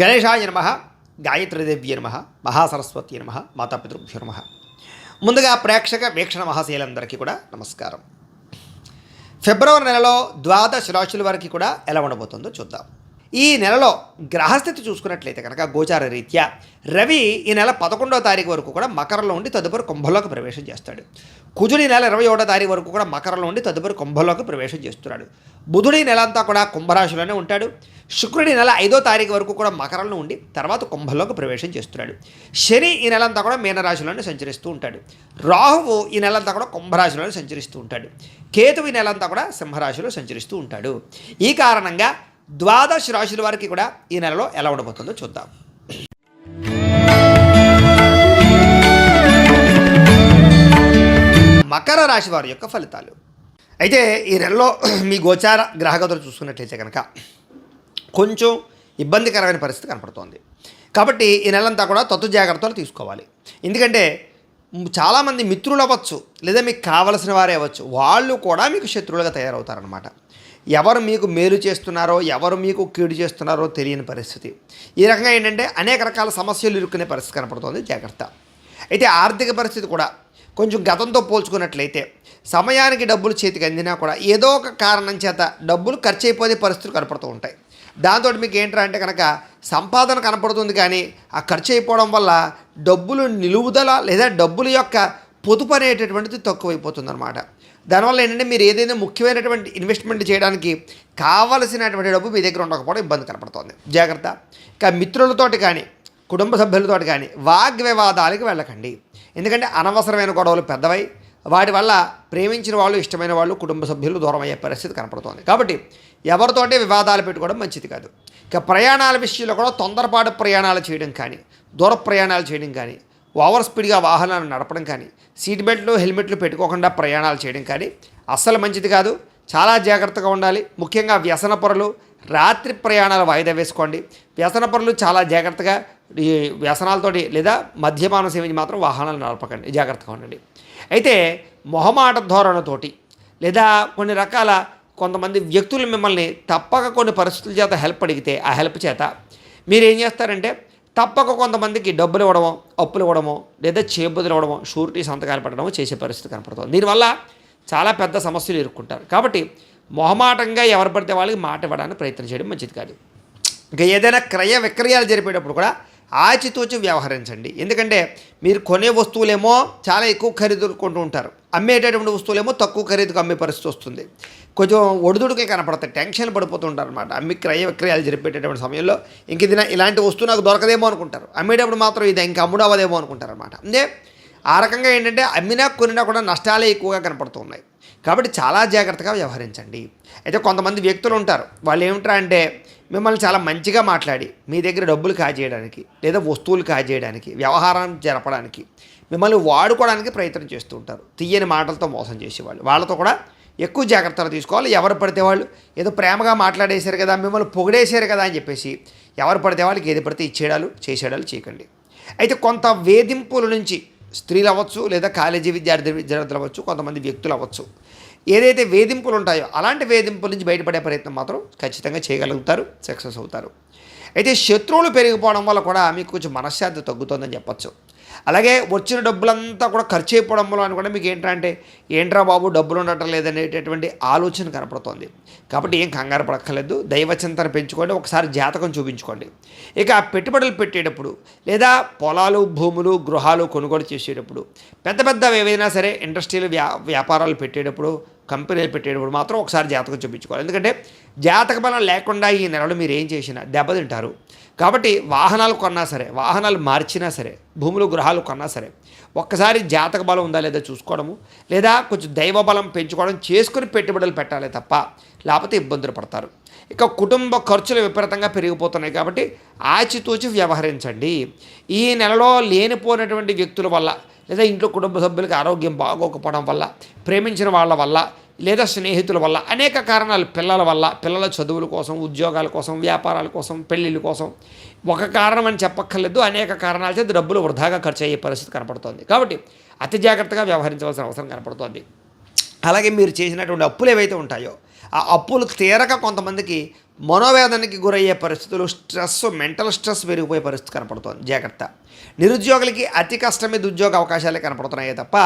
గణేశాయ నమ గాయత్రీదేవ్య నమ మహాసరస్వతి నమ మాతాపితృభ్యో నమ. ముందుగా ప్రేక్షక వీక్షణ మహాశీలందరికీ కూడా నమస్కారం. ఫిబ్రవరి నెలలో ద్వాదశ రాశుల వారికి కూడా ఎలా ఉండబోతుందో చూద్దాం. ఈ నెలలో గ్రహస్థితి చూసుకున్నట్లయితే కనుక గోచార రీత్యా రవి ఈ నెల పదకొండవ తారీఖు వరకు కూడా మకరంలో ఉండి తదుపరి కుంభంలోకి ప్రవేశం చేస్తాడు. కుజుడి నెల ఇరవై ఒకటో తారీఖు వరకు కూడా మకరంలో ఉండి తదుపరి కుంభంలోకి ప్రవేశం చేస్తున్నాడు. బుధుడి నెల అంతా కూడా కుంభరాశిలోనే ఉంటాడు. శుక్రుడి నెల ఐదో తారీఖు వరకు కూడా మకరంలో ఉండి తర్వాత కుంభంలోకి ప్రవేశం చేస్తున్నాడు. శని ఈ నెల అంతా కూడా మీనరాశిలోనే సంచరిస్తూ ఉంటాడు. రాహువు ఈ నెల అంతా కూడా కుంభరాశిలోనే సంచరిస్తూ ఉంటాడు. కేతువు ఈ నెలంతా కూడా సింహరాశిలో సంచరిస్తూ ఉంటాడు. ఈ కారణంగా ద్వాదశ రాశుల వారికి కూడా ఈ నెలలో ఎలా ఉండబోతుందో చూద్దాం. మకర రాశి వారి యొక్క ఫలితాలు. అయితే ఈ నెలలో మీ గోచార గ్రహగతులు చూసుకున్నట్లయితే కనుక కొంచెం ఇబ్బందికరమైన పరిస్థితి కనపడుతోంది. కాబట్టి ఈ నెలంతా కూడా తత్తు జాగ్రత్తలు తీసుకోవాలి. ఎందుకంటే చాలామంది మిత్రులు అవ్వచ్చు లేదా మీకు కావలసిన వారే అవ్వచ్చు వాళ్ళు కూడా మీకు శత్రువులుగా తయారవుతారనమాట ఎవరు మీకు మేలు చేస్తున్నారో ఎవరు మీకు కీడు చేస్తున్నారో తెలియని పరిస్థితి. ఈ రకంగా ఏంటంటే అనేక రకాల సమస్యలు ఇరుక్కునే పరిస్థితి కనపడుతోంది. జాగ్రత్త. అయితే ఆర్థిక పరిస్థితి కూడా కొంచెం గతంతో పోల్చుకున్నట్లయితే సమయానికి డబ్బులు చేతికి అందినా కూడా ఏదో ఒక కారణం చేత డబ్బులు ఖర్చు అయిపోయే పరిస్థితులు కనపడుతూ ఉంటాయి. దాంతో మీకు ఏంట్రా అంటే కనుక సంపాదన కనపడుతుంది కానీ ఆ ఖర్చు అయిపోవడం వల్ల డబ్బులు నిలువుదల లేదా డబ్బుల యొక్క పొదుపు అనేటటువంటిది తక్కువైపోతుందన్నమాట. దానివల్ల ఏంటంటే మీరు ఏదైనా ముఖ్యమైనటువంటి ఇన్వెస్ట్మెంట్ చేయడానికి కావలసినటువంటి డబ్బు మీ దగ్గర ఉండకపోవడం ఇబ్బంది కనపడుతుంది. జాగ్రత్త. ఇక మిత్రులతోటి కానీ కుటుంబ సభ్యులతోటి కానీ వాగ్వివాదాలకు వెళ్ళకండి. ఎందుకంటే అనవసరమైన గొడవలు పెద్దవై వాటి వల్ల ప్రేమించిన వాళ్ళు ఇష్టమైన వాళ్ళు కుటుంబ సభ్యులు దూరం అయ్యే పరిస్థితి కనపడుతోంది. కాబట్టి ఎవరితోటే వివాదాలు పెట్టుకోవడం మంచిది కాదు. ఇక ప్రయాణాల విషయంలో కూడా తొందరపాటు ప్రయాణాలు చేయడం కానీ దూర ప్రయాణాలు చేయడం కానీ ఓవర్ స్పీడ్గా వాహనాలు నడపడం కానీ సీట్ బెల్ట్లు హెల్మెట్లు పెట్టుకోకుండా ప్రయాణాలు చేయడం కానీ అస్సలు మంచిది కాదు. చాలా జాగ్రత్తగా ఉండాలి. ముఖ్యంగా వ్యసన పొరలు రాత్రి ప్రయాణాలు వాయిదా వేసుకోండి. వ్యసన పొరలు చాలా జాగ్రత్తగా ఈ వ్యసనాలతోటి లేదా మద్యపానం సేవించి మాత్రం వాహనాలు నడపకండి. జాగ్రత్తగా ఉండండి. అయితే మొహమాట ధోరణితోటి లేదా కొన్ని రకాల కొంతమంది వ్యక్తులు మిమ్మల్ని తప్పక కొన్ని పరిస్థితుల చేత హెల్ప్ అడిగితే ఆ హెల్ప్ చేత మీరు ఏం చేస్తారంటే తప్పక కొంతమందికి డబ్బులు ఇవ్వడమో అప్పులు ఇవ్వడమో లేదా చేబుదులు ఇవ్వడమో షూరిటీ సంతకాలు పెట్టడమో చేసే పరిస్థితి కనపడుతుంది. దీనివల్ల చాలా పెద్ద సమస్యలు ఎదుర్కొంటారు. కాబట్టి మొహమాటంగా ఎవరు పడితే వాళ్ళకి మాట ఇవ్వడానికి ప్రయత్నం చేయడం మంచిది కాదు. ఇంకా ఏదైనా క్రయ విక్రయాలు జరిపేటప్పుడు కూడా ఆచితూచి వ్యవహరించండి. ఎందుకంటే మీరు కొనే వస్తువులేమో చాలా ఎక్కువ ఖరీదు కొంటూ ఉంటారు. అమ్మేటటువంటి వస్తువులేమో తక్కువ ఖరీదుకు అమ్మే పరిస్థితి వస్తుంది. కొంచెం ఒడిదుడుకే కనపడతాయి టెన్షన్ పడిపోతుంటారు అనమాట అమ్మి క్రయ విక్రయాలు జరిపేటటువంటి సమయంలో ఇంక ఇది ఇలాంటి వస్తువు నాకు దొరకదేమో అనుకుంటారు. అమ్మేటప్పుడు మాత్రం ఇది ఇంకా అమ్ముడు అవ్వదేమో అనుకుంటారు అనమాట అంటే ఆ రకంగా ఏంటంటే అమ్మినా కొనినా కూడా నష్టాలే ఎక్కువగా కనపడుతున్నాయి. కాబట్టి చాలా జాగ్రత్తగా వ్యవహరించండి. అయితే కొంతమంది వ్యక్తులు ఉంటారు. వాళ్ళు ఏమిట్రా అంటే మిమ్మల్ని చాలా మంచిగా మాట్లాడి మీ దగ్గర డబ్బులు కాజేయడానికి లేదా వస్తువులు కాజేయడానికి వ్యవహారం జరపడానికి మిమ్మల్ని వాడుకోవడానికి ప్రయత్నం చేస్తూ ఉంటారు. తీయని మాటలతో మోసం చేసేవాళ్ళు. వాళ్ళతో కూడా ఎక్కువ జాగ్రత్తలు తీసుకోవాలి. ఎవరు పడితే వాళ్ళు ఏదో ప్రేమగా మాట్లాడేశారు కదా మిమ్మల్ని పొగిడేశారు కదా అని చెప్పేసి ఎవరు పడితే వాళ్ళకి ఏది పడితే ఇచ్చేయడాలు చేసేడాలు చేయకండి. అయితే కొంత వేధింపుల నుంచి స్త్రీలు అవ్వచ్చు లేదా కాలేజీ విద్యార్థి విద్యార్థులు అవ్వచ్చు కొంతమంది వ్యక్తులు అవ్వచ్చు. ఏదైతే వేధింపులు ఉంటాయో అలాంటి వేధింపుల నుంచి బయటపడే ప్రయత్నం మాత్రం ఖచ్చితంగా చేయగలుగుతారు సక్సెస్ అవుతారు. అయితే శత్రువులు పెరిగిపోవడం వల్ల కూడా మీకు కొంచెం మనశ్శాంతి తగ్గుతుందని చెప్పచ్చు. అలాగే వచ్చిన డబ్బులంతా కూడా ఖర్చు అయిపోవడం వల్ల కూడా మీకు ఏంటంటే ఏంట్రా బాబు డబ్బులు ఉండటం లేదనేటటువంటి ఆలోచన కనపడుతోంది. కాబట్టి ఏం కంగారు పడక్కర్లేదు. దైవచింతన పెంచుకోండి. ఒకసారి జాతకం చూపించుకోండి. ఇక ఆ పెట్టుబడులు పెట్టేటప్పుడు లేదా పొలాలు భూములు గృహాలు కొనుగోలు చేసేటప్పుడు పెద్ద పెద్ద ఏవైనా సరే ఇండస్ట్రీలు వ్యా వ్యాపారాలు పెట్టేటప్పుడు కంపెనీలు పెట్టేటప్పుడు మాత్రం ఒకసారి జాతకం చూపించుకోవాలి. ఎందుకంటే జాతక బలం లేకుండా ఈ నెలలో మీరు ఏం చేసినా దెబ్బతింటారు. కాబట్టి వాహనాలు కొన్నా సరే వాహనాలు మార్చినా సరే భూములు గృహాలు కొన్నా సరే ఒక్కసారి జాతక బలం ఉందా లేదా చూసుకోవడము లేదా కొంచెం దైవ బలం పెంచుకోవడం చేసుకుని పెట్టుబడులు పెట్టాలి తప్ప లేకపోతే ఇబ్బందులు పడతారు. ఇక కుటుంబ ఖర్చులు విపరీతంగా పెరిగిపోతున్నాయి కాబట్టి ఆచితూచి వ్యవహరించండి. ఈ నెలలో లేనిపోయినటువంటి వ్యక్తుల వల్ల లేదా ఇంట్లో కుటుంబ సభ్యులకి ఆరోగ్యం బాగోకపోవడం వల్ల ప్రేమించిన వాళ్ళ వల్ల లేదా స్నేహితుల వల్ల అనేక కారణాలు పిల్లల వల్ల పిల్లల చదువుల కోసం ఉద్యోగాల కోసం వ్యాపారాల కోసం పెళ్ళిళ్ళ కోసం. ఒక కారణం అని చెప్పక్కర్లేదు అనేక కారణాల చేత డబ్బులు వృధాగా ఖర్చు అయ్యే పరిస్థితి కనపడుతోంది. కాబట్టి అతి జాగ్రత్తగా వ్యవహరించవలసిన అవసరం కనపడుతోంది. అలాగే మీరు చేసినటువంటి అప్పులు ఏవైతే ఉంటాయో ఆ అప్పులు తీరక కొంతమందికి మనోవేదనకి గురయ్యే పరిస్థితులు స్ట్రెస్ మెంటల్ స్ట్రెస్ పెరిగిపోయే పరిస్థితి కనపడుతోంది. జాగ్రత్త. నిరుద్యోగులకి అతి కష్టమైన ఉద్యోగ అవకాశాలే కనపడుతున్నాయే తప్ప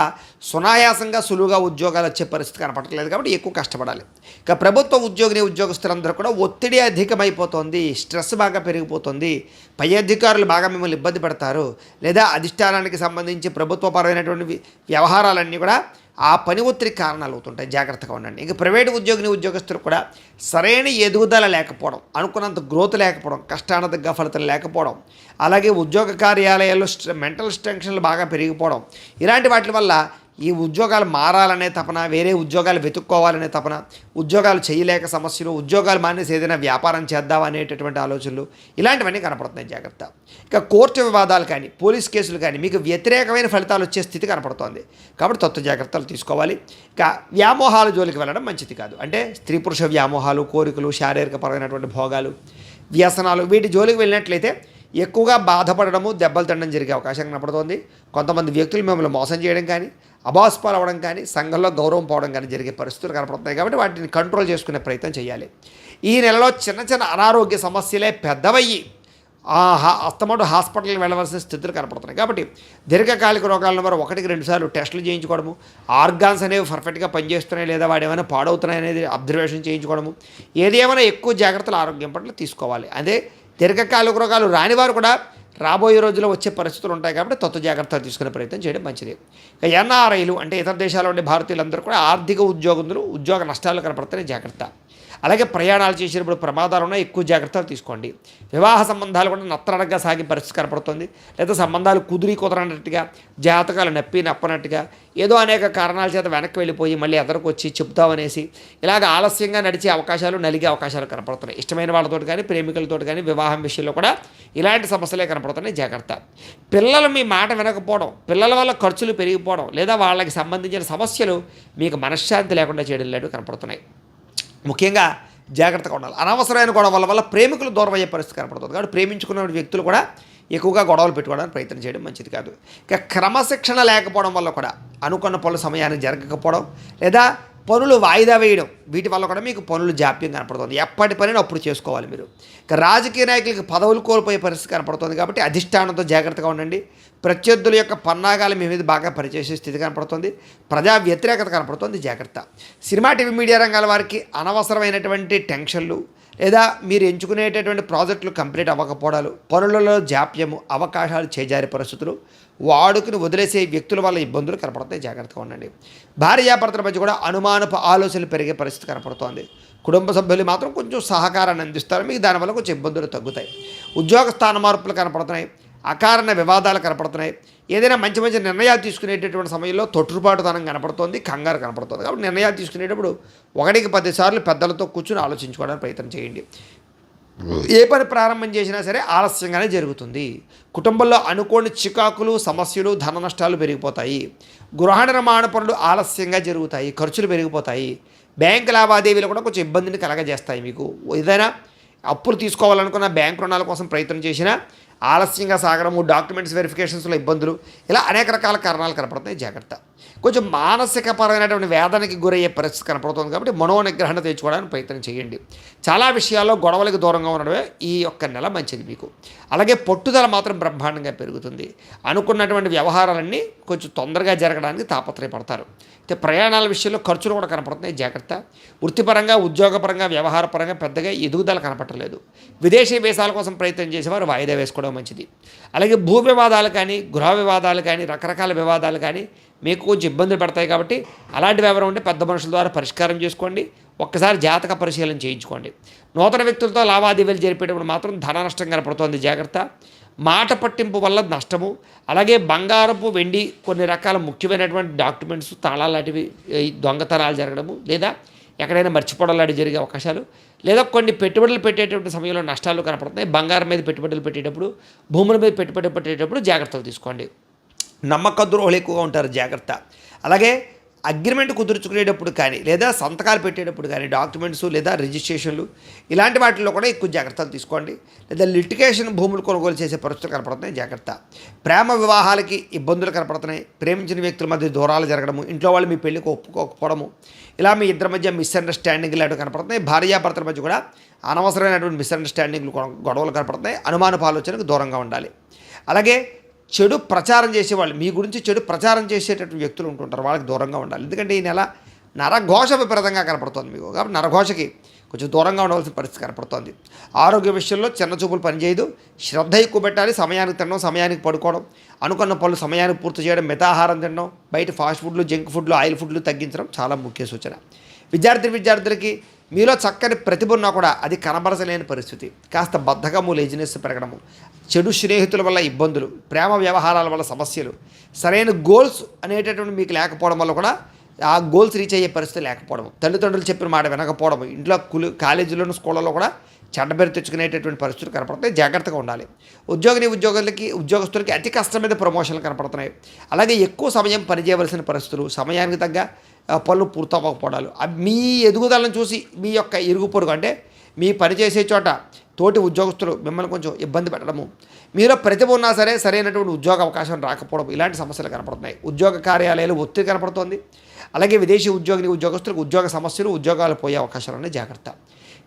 సునాయాసంగా సులువుగా ఉద్యోగాలు వచ్చే పరిస్థితి కనపడట్లేదు కాబట్టి ఎక్కువ కష్టపడాలి. ఇక ప్రభుత్వ ఉద్యోగిని ఉద్యోగస్తులందరూ కూడా ఒత్తిడి అధికమైపోతుంది స్ట్రెస్ బాగా పెరిగిపోతుంది పై అధికారులు బాగా మిమ్మల్ని ఇబ్బంది పెడతారు లేదా అధిష్టానానికి సంబంధించి ప్రభుత్వపరమైనటువంటి వ్యవహారాలన్నీ కూడా ఆ పని ఒత్తిడి కారణాలు అవుతుంటాయి. జాగ్రత్తగా ఉండండి. ఇంకా ప్రైవేటు ఉద్యోగిని ఉద్యోగస్తులు కూడా సరైన ఎదుగుదల లేకపోవడం అనుకున్నంత గ్రోత్ లేకపోవడం కష్టానతగ్గ ఫలితం లేకపోవడం అలాగే ఉద్యోగ కార్యాలయాల్లో స్ట్రె మెంటల్ టెన్షన్లు బాగా పెరిగిపోవడం ఇలాంటి వాటి వల్ల ఈ ఉద్యోగాలు మారాలనే తపన వేరే ఉద్యోగాలు వెతుక్కోవాలనే తపన ఉద్యోగాలు చేయలేక సమస్యలు ఉద్యోగాలు మానేసి ఏదైనా వ్యాపారం చేద్దాం అనేటటువంటి ఆలోచనలు ఇలాంటివన్నీ కనపడుతున్నాయి జాగ్రత్త. ఇక కోర్టు వివాదాలు కానీ పోలీస్ కేసులు కానీ మీకు వ్యతిరేకమైన ఫలితాలు వచ్చే స్థితి కనపడుతోంది. కాబట్టి తత్వ జాగ్రత్తలు తీసుకోవాలి. ఇక వ్యామోహాల జోలికి వెళ్ళడం మంచిది కాదు. అంటే స్త్రీ పురుష వ్యామోహాలు కోరికలు శారీరక పరమైనటువంటి భోగాలు వ్యసనాలు వీటి జోలికి వెళ్ళినట్లయితే ఎక్కువగా బాధపడడము దెబ్బలు తినడం జరిగే అవకాశం కనపడుతోంది. కొంతమంది వ్యక్తులు మిమ్మల్ని మోసం చేయడం కానీ అబాస్పాలు అవ్వడం కానీ సంఘంలో గౌరవం పోవడం కానీ జరిగే పరిస్థితులు కనపడుతున్నాయి కాబట్టి వాటిని కంట్రోల్ చేసుకునే ప్రయత్నం చేయాలి. ఈ నెలలో చిన్న చిన్న అనారోగ్య సమస్యలే పెద్దవయ్యి ఆ హాస్పిటల్కి వెళ్ళవలసిన స్థితులు కనపడుతున్నాయి. కాబట్టి దీర్ఘకాలిక రోగాల నెంబర్ ఒకటికి రెండుసార్లు టెస్టులు చేయించుకోవడము ఆర్గాన్స్ అనేవి పర్ఫెక్ట్గా పనిచేస్తున్నాయి లేదా వాడు ఏమైనా పాడవుతున్నాయి అనేది అబ్జర్వేషన్ చేయించుకోవడము ఏది ఏమైనా ఎక్కువ జాగ్రత్తలు ఆరోగ్యం పట్ల తీసుకోవాలి. అదే దీర్ఘకాలిక రోగాలు రానివారు కూడా రాబోయే రోజుల్లో వచ్చే పరిస్థితులు ఉంటాయి కాబట్టి తత్వ జాగ్రత్తలు తీసుకునే ప్రయత్నం చేయడం మంచిది. ఇక ఎన్ఆర్ఐలు అంటే ఇతర దేశాల్లో ఉండే భారతీయులందరూ కూడా ఆర్థిక ఉద్యోగులు ఉద్యోగ నష్టాలు కనపడుతున్నాయి జాగ్రత్త. అలాగే ప్రయాణాలు చేసేటప్పుడు ప్రమాదాలున్నా ఎక్కువ జాగ్రత్తలు తీసుకోండి. వివాహ సంబంధాలు కూడా నత్తనడగా సాగే పరిస్థితి కనపడుతుంది. లేదా సంబంధాలు కుదిరి కుదరనట్టుగా జాతకాలు నప్పి నప్పనట్టుగా ఏదో అనేక కారణాల చేత వెనక్కి వెళ్ళిపోయి మళ్ళీ ఎదరికి వచ్చి చెప్తామనేసి ఇలాగ ఆలస్యంగా నడిచే అవకాశాలు నలిగే అవకాశాలు కనపడుతున్నాయి. ఇష్టమైన వాళ్ళతో కానీ ప్రేమికులతో కానీ వివాహం విషయంలో కూడా ఇలాంటి సమస్యలే కనపడుతున్నాయి. జాగ్రత్త. పిల్లలు మీ మాట వినకపోవడం పిల్లల వల్ల ఖర్చులు పెరిగిపోవడం లేదా వాళ్ళకి సంబంధించిన సమస్యలు మీకు మనశ్శాంతి లేకుండా చేయడం లేదు కనపడుతున్నాయి. ముఖ్యంగా జాగ్రత్తగా ఉండాలి. అనవసరమైన గొడవల వల్ల ప్రేమికులు దూరం అయ్యే పరిస్థితి కనపడుతుంది. కాబట్టి ప్రేమించుకున్న వ్యక్తులు కూడా ఎక్కువగా గొడవలు పెట్టుకోవడానికి ప్రయత్నం చేయడం మంచిది కాదు. ఇక క్రమశిక్షణ లేకపోవడం వల్ల కూడా అనుకున్న పనులు సమయానికి జరగకపోవడం లేదా పనులు వాయిదా వేయడం. వీటి వల్ల కూడా మీకు పనులు జాప్యం కనపడుతుంది. ఎప్పటి పనిని అప్పుడు చేసుకోవాలి మీరు. ఇక రాజకీయ నాయకులకి పదవులు కోల్పోయే పరిస్థితి కనపడుతుంది కాబట్టి అధిష్టానంతో జాగ్రత్తగా ఉండండి. ప్రత్యర్థుల యొక్క పన్నాగాలు మీ మీద బాగా పనిచేసే స్థితి కనపడుతుంది. ప్రజా వ్యతిరేకత కనపడుతుంది. జాగ్రత్త. సినిమా టీవీ మీడియా రంగాల వారికి అనవసరమైనటువంటి టెన్షన్లు లేదా మీరు ఎంచుకునేటటువంటి ప్రాజెక్టులు కంప్లీట్ అవ్వకపోవడాలు పనులలో జాప్యము అవకాశాలు చేజారే పరిస్థితులు. వాడుకుని వదిలేసే వ్యక్తుల వల్ల ఇబ్బందులు కనపడతాయి. జాగ్రత్తగా ఉండండి. భార్యాభర్తల మధ్య కూడా అనుమానపు ఆలోచనలు పెరిగే పరిస్థితి కనపడుతోంది. కుటుంబ సభ్యులు మాత్రం కొంచెం సహకారాన్ని అందిస్తారు. మీకు దానివల్ల కొంచెం ఇబ్బందులు తగ్గుతాయి. ఉద్యోగ స్థాన మార్పులు కనపడుతున్నాయి. అకారణ వివాదాలు కనపడుతున్నాయి. ఏదైనా మంచి మంచి నిర్ణయాలు తీసుకునేటటువంటి సమయంలో తొట్టుపాటుతనం కనపడుతోంది. కంగారు కనపడుతుంది. కాబట్టి నిర్ణయాలు తీసుకునేటప్పుడు ఒకటికి పదిసార్లు పెద్దలతో కూర్చుని ఆలోచించుకోవడానికి ప్రయత్నం చేయండి. ఏ పని ప్రారంభం చేసినా సరే ఆలస్యంగానే జరుగుతుంది. కుటుంబంలో అనుకోని చికాకులు సమస్యలు ధన నష్టాలు పెరిగిపోతాయి. గృహ నిర్మాణ పనులు ఆలస్యంగా జరుగుతాయి ఖర్చులు పెరిగిపోతాయి. బ్యాంక్ లావాదేవీలు కూడా కొంచెం ఇబ్బందిని కలగజేస్తాయి మీకు. ఏదైనా అప్పులు తీసుకోవాలనుకున్న బ్యాంక్ రుణాల కోసం ప్రయత్నం చేసినా ఆలస్యంగా సాగడము డాక్యుమెంట్స్ వెరిఫికేషన్స్లో ఇబ్బందులు ఇలా అనేక రకాల కారణాలు కనపడుతున్నాయి. జాగ్రత్త. కొంచెం మానసిక పరమైనటువంటి వేదనకి గురయ్యే పరిస్థితి కనపడుతుంది కాబట్టి మనోనిగ్రహణ తెచ్చుకోవడానికి ప్రయత్నం చేయండి. చాలా విషయాల్లో గొడవలకు దూరంగా ఉండడమే ఈ యొక్క నెల మంచిది మీకు. అలాగే పట్టుదల మాత్రం బ్రహ్మాండంగా పెరుగుతుంది. అనుకున్నటువంటి వ్యవహారాలన్నీ కొంచెం తొందరగా జరగడానికి తాపత్రయపడతారు. అయితే ప్రయాణాల విషయంలో ఖర్చులు కూడా కనపడుతున్నాయి. జాగ్రత్త. వృత్తిపరంగా ఉద్యోగపరంగా వ్యవహారపరంగా పెద్దగా ఎదుగుదల కనపడలేదు. విదేశీ దేశాల కోసం ప్రయత్నం చేసేవారు వాయిదా వేసుకోవడం మంచిది. అలాగే భూ వివాదాలు కానీ గృహ వివాదాలు కానీ రకరకాల వివాదాలు కానీ మీకు కొంచెం ఇబ్బందులు పడతాయి కాబట్టి అలాంటి వివరం ఉంటే పెద్ద మనుషుల ద్వారా పరిష్కారం చేసుకోండి. ఒక్కసారి జాతక పరిశీలన చేయించుకోండి. నూతన వ్యక్తులతో లావాదేవీలు జరిపేటప్పుడు మాత్రం ధన నష్టం కనపడుతోంది. జాగ్రత్త. మాట పట్టింపు వల్ల నష్టము. అలాగే బంగారపు వెండి కొన్ని రకాల ముఖ్యమైనటువంటి డాక్యుమెంట్స్ తాళాలు లాంటివి దొంగతనాలు జరగడము లేదా ఎక్కడైనా మర్చిపోవడం జరిగే అవకాశాలు. లేదా కొన్ని పెట్టుబడులు పెట్టేటటువంటి సమయంలో నష్టాలు కనపడుతున్నాయి బంగారం మీద పెట్టుబడులు పెట్టేటప్పుడు భూముల మీద పెట్టుబడి పెట్టేటప్పుడు జాగ్రత్తలు తీసుకోండి. నమ్మక ద్రోహులు ఎక్కువగా ఉంటారు జాగ్రత్త. అలాగే అగ్రిమెంట్ కుదుర్చుకునేటప్పుడు కానీ లేదా సంతకాలు పెట్టేటప్పుడు కానీ డాక్యుమెంట్స్ లేదా రిజిస్ట్రేషన్లు ఇలాంటి వాటిల్లో కూడా ఎక్కువ జాగ్రత్తలు తీసుకోండి. లేదా లిటికేషన్ భూములు కొనుగోలు చేసే పరిస్థితులు కనపడుతున్నాయి జాగ్రత్త. ప్రేమ వివాహాలకి ఇబ్బందులు కనపడుతున్నాయి. ప్రేమించిన వ్యక్తుల మధ్య దూరాలు జరగడము ఇంట్లో వాళ్ళు మీ పెళ్ళికి ఒప్పుకోకపోవడము ఇలా మీ ఇద్దరి మధ్య మిస్అండర్స్టాండింగ్ లాంటివి కనపడుతున్నాయి. భార్యాభర్తల మధ్య కూడా అనవసరమైనటువంటి మిస్అండర్స్టాండింగ్లు గొడవలు కనపడుతున్నాయి. అనుమానపు ఆలోచనకు దూరంగా ఉండాలి. అలాగే చెడు ప్రచారం చేసేవాళ్ళు మీ గురించి చెడు ప్రచారం చేసేటటువంటి వ్యక్తులు ఉంటుంటారు వాళ్ళకి దూరంగా ఉండాలి. ఎందుకంటే ఈ నెల నరఘోష విపరీతంగా కనపడుతుంది మీకు. కాబట్టి నరఘోషకి కొంచెం దూరంగా ఉండవలసిన పరిస్థితి కనపడుతోంది. ఆరోగ్య విషయంలో చిన్న చూపులు పనిచేయదు. శ్రద్ధ ఎక్కువ పెట్టాలి. సమయానికి తినడం సమయానికి పడుకోవడం. అనుకున్న పనులు సమయానికి పూర్తి చేయడం మితాహారం తినడం బయట ఫాస్ట్ ఫుడ్లు జంక్ ఫుడ్లు ఆయిల్ ఫుడ్లు తగ్గించడం చాలా ముఖ్య సూచన. విద్యార్థి విద్యార్థులకి మీలో చక్కని ప్రతిభ ఉన్నా కూడా అది కనబరచలేని పరిస్థితి. కాస్త బద్ధకము లేజినెస్ పెరగడము. చెడు స్నేహితుల వల్ల ఇబ్బందులు ప్రేమ వ్యవహారాల వల్ల సమస్యలు. సరైన గోల్స్ అనేటటువంటి మీకు లేకపోవడం వల్ల కూడా ఆ గోల్స్ రీచ్ అయ్యే పరిస్థితి లేకపోవడం తల్లిదండ్రులు చెప్పిన మాట వినకపోవడం ఇంట్లో కులు కాలేజీలోను స్కూళ్ళలో కూడా చెడ్డ తెచ్చుకునేటటువంటి పరిస్థితులు కనపడతాయి. జాగ్రత్తగా ఉండాలి. ఉద్యోగిని ఉద్యోగులకి ఉద్యోగస్తులకి అతి కష్టం మీద ప్రమోషన్లు కనపడుతున్నాయి. అలాగే ఎక్కువ సమయం పనిచేయవలసిన పరిస్థితులు సమయానికి తగ్గ పనులు పూర్తవ్వకపోవడాలు. మీ ఎదుగుదలను చూసి మీ యొక్క ఇరుగు పొరుగు అంటే మీ పని చేసే చోట తోటి ఉద్యోగస్తులు మిమ్మల్ని కొంచెం ఇబ్బంది పెట్టడము. మీలో ప్రతిభ ఉన్నా సరే సరైనటువంటి ఉద్యోగ అవకాశం రాకపోవడం ఇలాంటి సమస్యలు కనపడుతున్నాయి. ఉద్యోగ కార్యాలయాలు ఒత్తిడి కనపడుతోంది. అలాగే విదేశీ ఉద్యోగిని ఉద్యోగస్తులకు ఉద్యోగ సమస్యలు ఉద్యోగాలు పోయే అవకాశాలు ఉన్నాయి. జాగ్రత్త.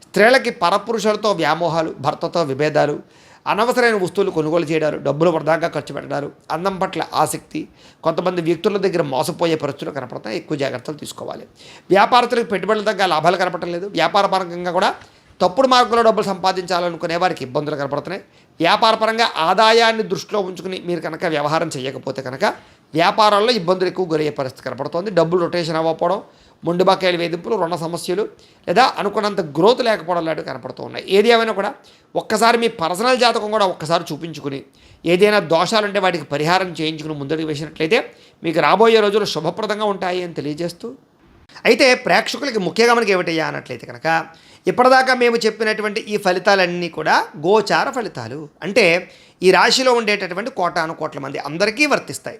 స్త్రీలకి పరపురుషులతో వ్యామోహాలు భర్తతో విభేదాలు అనవసరమైన వస్తువులు కొనుగోలు చేయడాలు డబ్బులు వృధాగా ఖర్చు పెట్టడాలు అందం పట్ల ఆసక్తి కొంతమంది వ్యక్తుల దగ్గర మోసపోయే పరిస్థితులు కనపడతాయి. ఎక్కువ జాగ్రత్తలు తీసుకోవాలి. వ్యాపారస్తులకు పెట్టుబడుల తగ్గ లాభాలు కనపడటం లేదు. వ్యాపార పరంగా కూడా తప్పుడు మార్గంలో డబ్బులు సంపాదించాలనుకునే వారికి ఇబ్బందులు కనపడుతున్నాయి. వ్యాపారపరంగా ఆదాయాన్ని దృష్టిలో ఉంచుకుని మీరు కనుక వ్యవహారం చేయకపోతే కనుక వ్యాపారాల్లో ఇబ్బందులు ఎక్కువ గురయ్యే పరిస్థితి కనపడుతోంది. డబ్బులు రొటేషన్ అవ్వకపోవడం మొండి బకాయిలు వేధింపులు రుణ సమస్యలు లేదా అనుకున్నంత గ్రోత్ లేకపోవడం లాంటివి కనపడుతూ ఉన్నాయి. ఏది ఏమైనా కూడా ఒక్కసారి మీ పర్సనల్ జాతకం కూడా ఒక్కసారి చూపించుకుని ఏదైనా దోషాలుంటే వాటికి పరిహారం చేయించుకుని ముందడుగు వేసినట్లయితే మీకు రాబోయే రోజులు శుభప్రదంగా ఉంటాయి అని తెలియజేస్తూ అయితే ప్రేక్షకులకి ముఖ్యంగా మనకి ఏమిటయ్యా అన్నట్లయితే కనుక ఇప్పటిదాకా మేము చెప్పినటువంటి ఈ ఫలితాలన్నీ కూడా గోచార ఫలితాలు. అంటే ఈ రాశిలో ఉండేటటువంటి కోటాను కోట్ల మంది అందరికీ వర్తిస్తాయి.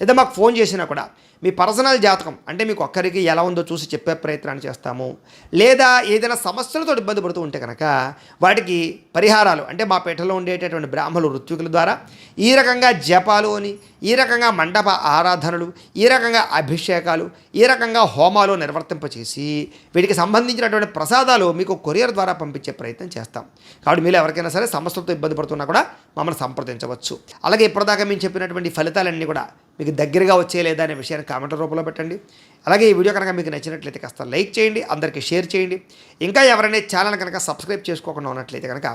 లేదా మాకు ఫోన్ చేసినా కూడా మీ పర్సనల్ జాతకం అంటే మీకు ఒక్కరికి ఎలా ఉందో చూసి చెప్పే ప్రయత్నాన్ని చేస్తాము. లేదా ఏదైనా సమస్యలతో ఇబ్బంది పడుతూ ఉంటే కనుక వాటికి పరిహారాలు అంటే మా పీఠలో ఉండేటటువంటి బ్రాహ్మణులు ఋత్వికుల ద్వారా ఈ రకంగా జపాలు అని ఈ రకంగా మండప ఆరాధనలు ఈ రకంగా అభిషేకాలు ఈ రకంగా హోమాలు నిర్వర్తింపచేసి వీటికి సంబంధించినటువంటి ప్రసాదాలు మీకు కొరియర్ ద్వారా పంపించే ప్రయత్నం చేస్తాం. కాబట్టి మీరు ఎవరికైనా సరే సమస్యలతో ఇబ్బంది పడుతున్నా కూడా మమ్మల్ని సంప్రదించవచ్చు. అలాగే ఇప్పటిదాకా మేము చెప్పినటువంటి ఫలితాలన్నీ కూడా మీకు దగ్గరగా వచ్చే లేదా అనే విషయాన్ని కామెంట్ రూపంలో పెట్టండి. అలాగే ఈ వీడియో కనుక మీకు నచ్చినట్లయితే కాస్త లైక్ చేయండి అందరికీ షేర్ చేయండి. ఇంకా ఎవరైనా ఛానల్ కనుక సబ్స్క్రైబ్ చేసుకోకుండా ఉన్నట్లయితే కనుక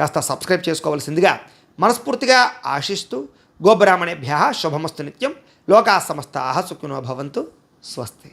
కాస్త సబ్స్క్రైబ్ చేసుకోవాల్సిందిగా మనస్ఫూర్తిగా ఆశిస్తూ గోబ్రాహ్మణేభ్య శుభమస్తు నిత్యం. లోకా సమస్త సుఖినో భవంతు. స్వస్తి.